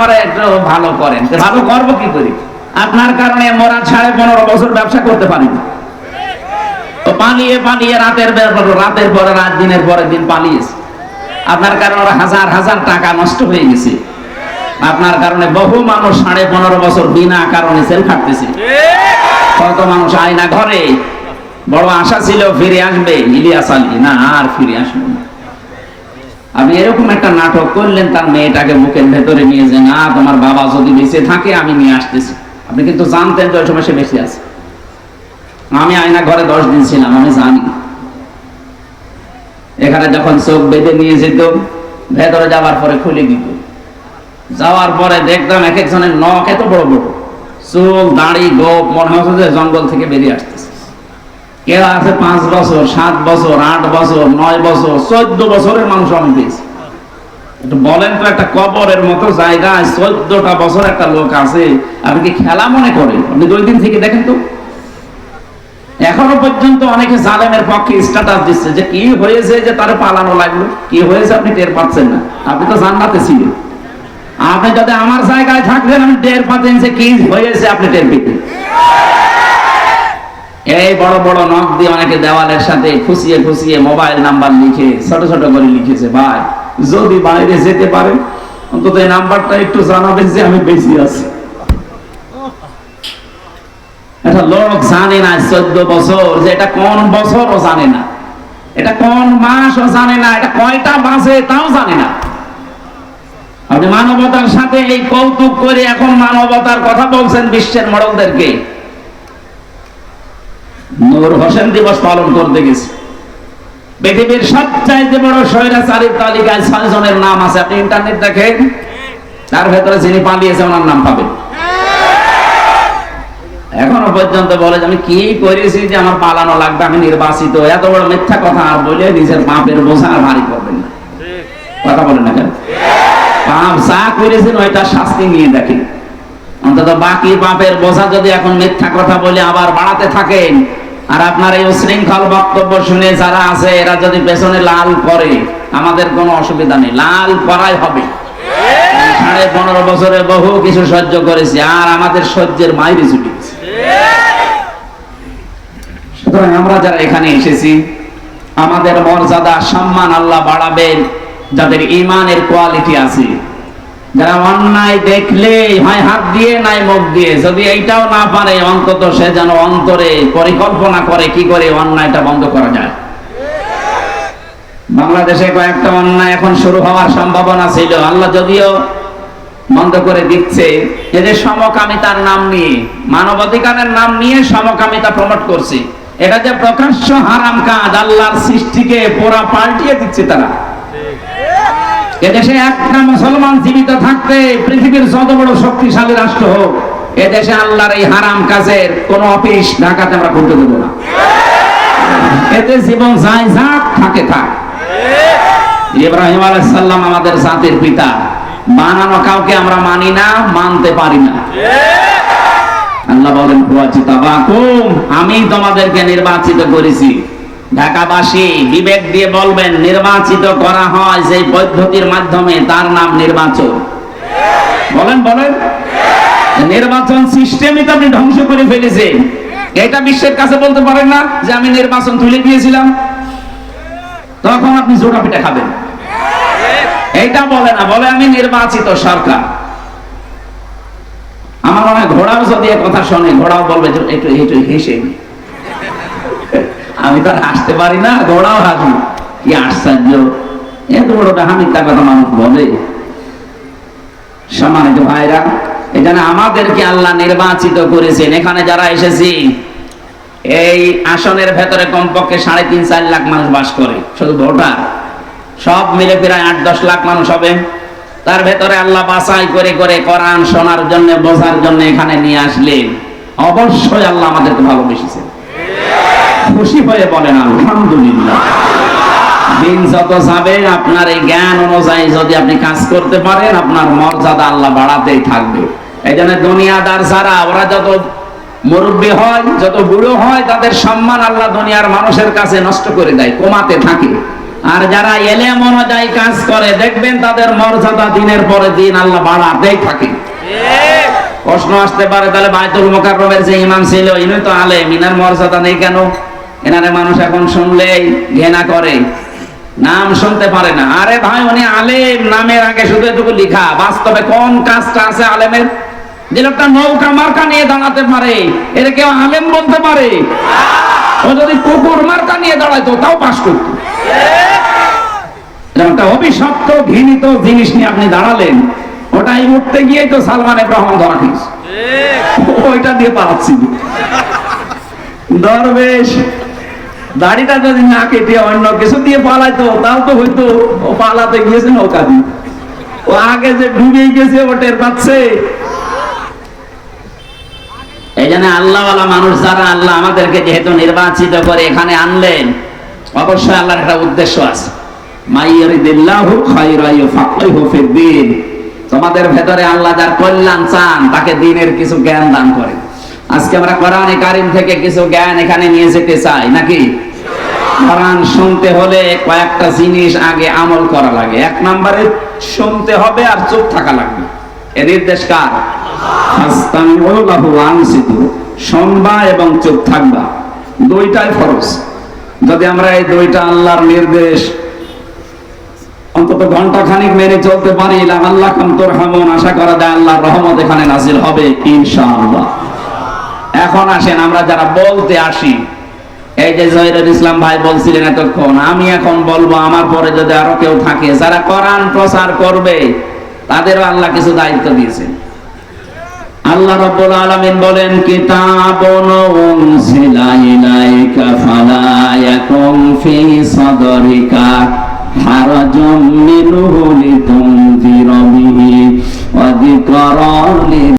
আমার একটু ভালো করেন। ভালো কি করি? আপনার কারণে সাড়ে পনেরো বছর ব্যবসা করতে তো পালিয়ে পালিয়ে রাতের রাতের পরে রাত, দিনের পরে দিন পালিয়েছে। আপনার কারণে হাজার হাজার টাকা নষ্ট হয়ে গেছে। আপনার কারণে বহু মানুষ সাড়ে পনেরো বছর বিনা কারণে সেল খাটতেছে। কত মানুষ আয়না ঘরে। বড় আশা ছিল ফিরে আসবে ইলিয়াস আলী না, আর ফিরে আসবে না। আপনি এরকম একটা নাটক করলেন, তার মেয়েটাকে বুকের ভেতরে নিয়ে যে, না, তোমার বাবা যদি বেঁচে থাকে, আমি নিয়ে আসতেছি। আপনি কিন্তু জানতেন যে ওই সময় সে বেঁচে আছে। আমি আয়না ঘরে দশ দিন ছিলাম, আমি জানি। এখানে যখন চোখ বেঁধে নিয়ে যেত, ভেতরে যাওয়ার পরে খুলে দিত। যাওয়ার পরে দেখতাম এক একজনের নখ এত বড় বড়। চুল, দাড়ি, গোপ, মনে হচ্ছে যে জঙ্গল থেকে বেরিয়ে আসতেছে। কেউ আছে পাঁচ বছর, সাত বছর, আট বছর, নয় বছর, চোদ্দ বছরের মানুষ আমি পেয়েছি। বলেন তো, একটা কবরের মতো জায়গায় চোদ্দটা বছর একটা লোক আছে, আপনি কি খেলা মনে করেন আপনি দুই দিন থেকে দেখেন তো। এখনও পর্যন্ত অনেকে জালেমের পক্ষে স্ট্যাটাস দিচ্ছে যে কি হয়েছে যে তার পালানো লাগল, কি হয়েছে আপনি টের পাচ্ছেন না। আপনি তো জান্নাতে ছিলেন। আপনি যদি আমার জায়গায় থাকবেন আমি টের পাচ্ছেন যে কি হয়েছে, আপনি টের পেতেন। এই বড় বড় নখ দিয়ে অনেকে দেওয়ালের সাথে খুশিয়ে খুশিয়ে মোবাইল নাম্বার লিখে, ছোট ছোট করে লিখেছে, ভাই। যদি বাইরে যেতে পারে অন্তত এই নাম্বারটা একটু জানাবেন যে আমি বেশি আছি। একটা লোক জানে না চোদ্দ বছর, যে এটা কোন বছর ও জানে না। এটা কোন মাস ও জানে না, এটা কয়টা বাজে তাও জানে না। আপনি মানবতার সাথে এই কৌতুক করে এখন মানবতার কথা বলছেন বিশ্বের মডলদেরকে। নূর হোসেন দিবস পালন করতে গেছে। পৃথিবীর সবচাইতে বড় স্বৈরাচারীর তালিকায় ছয় জনের নাম আছে। আপনি ইন্টারনেট দেখেন, তার ভেতরে যিনি পালিয়েছে ওনার নাম পাবেন। এখনও পর্যন্ত বলে যে আমি কি করেছি যে আমার পালানো লাগবে, আমি নির্বাচিত। এত বড় মিথ্যা কথা আর বলে নিজের পাপের বোঝা আর ভারী করবেন না। কথা বলেন না কেন? পাপ যা করেছেন ওইটা শাস্তি নিয়ে দেখেন। অন্তত বাকি পাপের বোঝা যদি এখন মিথ্যা কথা বলে আবার বাড়াতে থাকেন আর আপনার এই উশৃঙ্খল বক্তব্য শুনে যারা আছে, এরা যদি পেছনে লাল করে আমাদের কোনো অসুবিধা নেই। লাল করাই হবে। সাড়ে পনেরো বছরে বহু কিছু সহ্য করেছি, আর আমাদের সহ্যের মাইরে ছুটি সুতরাং আমরা যারা এখানে এসেছি, আমাদের মর্যাদা, সম্মান আল্লাহ বাড়াবেন। যাদের ইমানের কোয়ালিটি আছে যারা অন্যায় দেখলে হয় হাত দিয়ে, নাই মুখ দিয়ে। যদি এইটাও না পারে, অন্তত সে যেন অন্তরে পরিকল্পনা করে কি করে অন্যায়টা বন্ধ করা যায়। বাংলাদেশে কয়েকটা অন্যায় এখন শুরু হওয়ার সম্ভাবনা ছিল। আল্লাহ যদিও বন্ধ করে দিচ্ছে এদের সমকামিতার নাম নিয়ে, মানবাধিকারের নাম নিয়ে সমকামিতা প্রমোট করছে, এটা যে প্রকাশ্য হারাম কাজ আল্লাহর সৃষ্টিকে পুরা পাল্টিয়ে দিচ্ছে তারা। এদেশে একটা মুসলমান জীবিত থাকতে পৃথিবীর যত বড় শক্তিশালী রাষ্ট্র হোক এদেশে আল্লাহর এই হারাম কাজের কোন অফিস ঢাকাতে আমরা করতে দেবো না। এতে জীবন যায় যাক, থাকে থাক। ইব্রাহিম আমাদের জাতির পিতা। বানানো কাউকে আমরা মানি না, মানতে পারি না। আল্লাহ বলেন আমি তোমাদেরকে নির্বাচিত করেছি। ঢাকাবাসী বিবেক দিয়ে বলবেন, নির্বাচিত করা হয় যে পদ্ধতির মাধ্যমে তার নাম নির্বাচন। বলেন বলেন। নির্বাচন সিস্টেমই তো আপনি ধ্বংস করে ফেলেছেন এটা বিশ্বের কাছে বলতে পারেন না যে আমি নির্বাচন তুলে দিয়েছিলাম। তখন আপনি জোড়া পিঠা খাবেন। এইটা বলে না, বলে আমি নির্বাচিত সরকার। আমার মনে হয় ঘোড়াও যদি কথা শোনে, ঘোড়াও বলবে একটু একটু হেসে। আমি তো হাসতে পারি না ঘোড়াও হাসবো কি আশ্চর্য। এত বড়টা হামিত্যা কথা মানুষ বলে। সম্মানিত ভাইরা, এখানে আমাদেরকে আল্লাহ নির্বাচিত করেছেন। এখানে যারা এসেছি, এই আসনের ভেতরে কমপক্ষে সাড়ে তিন, চার লাখ মানুষ বাস করে, শুধু ভোটার। সব মিলে প্রায় আট, দশ লাখ মানুষ হবে। তার ভেতরে আল্লাহ বাছাই করে করে কোরআন শোনার জন্য, বোঝার জন্য এখানে নিয়ে আসলেন। অবশ্যই আল্লাহ আমাদেরকে ভালোবেসেছেন। খুশি হয়ে বলেন আলহামদুলিল্লাহ। দিন যত যাবে আপনার এই জ্ঞান অনুযায়ী যদি আপনি কাজ করতে পারেন আপনার মর্যাদা আল্লাহ বাড়াতেই থাকবে। এই জন্য দুনিয়াদার যারা ওরা যত মুরব্বী হয় যত বুড়ো হয় তাদের সম্মান আল্লাহ দুনিয়ার মানুষের কাছে নষ্ট করে দেয় কমাতে থাকে। আর যারা এলে অনুযায়ী কাজ করে দেখবেন তাদের মর্যাদা দিনের পরে দিন আল্লাহ বাড়াতেই থাকে। প্রশ্ন আসতে পারে তাহলে বাইতুল মোকাররমের যে ইমাম ছিল ইনি তো আলেম ইনার মর্যাদা নেই কেন? এনারে মানুষ এখন শুনলেই ঘৃণা করে। নাম শুনতে পারে না। আরে ভাই, উনি আলেম, নামের আগে শুধু এটুকু লিখা। বাস্তবে কোন কাজটা আছে আলেমের? যে লোকটা নৌকা, মার্কা নিয়ে দাঁড়াতে পারে। এটা কেউ আলেম বলতে পারে? ও যদি কুকুর, মার্কা নিয়ে দাঁড়াইতো, তাও পাস করত। একটা অভিশপ্ত, ঘৃণিত জিনিস নিয়ে আপনি দাঁড়ালেন। ওটাই উঠতে গিয়েই তো সালমান রহমান ধরা খেয়েছে। ওইটা দিয়ে পালাচ্ছি। দরবেশ। দাড়িটা যদি না কেটে অন্য কিছু দিয়ে পালাইতো, তাও তো হয়তো ও পালাতে গিয়েছে নৌকা দিয়ে। ও আগে যে ডুবে গেছে, ও টের পাচ্ছে। মানুষ যারা আল্লাহ আমাদেরকে যেহেতু নির্বাচিত করে এখানে আনলেন, অবশ্যই আল্লাহর একটা উদ্দেশ্য আছে। মাইয়ারিদিল্লাহু খায়রা ইউফাক্কিহু ফিদ্দিন তোমাদের ভেতরে আল্লাহ যার কল্যাণ চান, তাকে দিনের কিছু জ্ঞান দান করে আজকে আমরা কোরআনে কারিম থেকে কিছু জ্ঞান এখানে নিয়ে যেতে চাই, নাকি? কোরআন শুনতে হলে কয়েকটা জিনিস আগে আমল করা লাগে। এক নম্বরে, শুনতে হবে আর চুপ থাকা লাগবে। এ নির্দেশ কার। শুনবা এবং চুপ থাকবা। দুইটাই ফরজ। যদি আমরা এই দুইটা আল্লাহর নির্দেশ অন্তত ঘণ্টা খানিক মেনে চলতে পারি আল্লাহ তোর হামন আশা করা যায় আল্লাহর রহমত এখানে নাজিল হবে, ইনশাআল্লাহ। এখন আসেন, আমরা যারা বলতে আসি। এই যে জহিরুল ইসলাম ভাই বলছিলেন এতক্ষণ, আমি এখন বলব আমার পরে যদি আরও কেউ থাকে, যারা কোরআন প্রচার করবে, তাদেরও আল্লাহ কিছু দায়িত্ব দিয়েছেন। আল্লাহ রাব্বুল আলামিন বলেন, কিতাবুন উনজিলা ফালা ইয়াকুম ফি সাদরিকা হারাজুম মিনহু লিতুনজিরা বিহি ওয়া যিকরা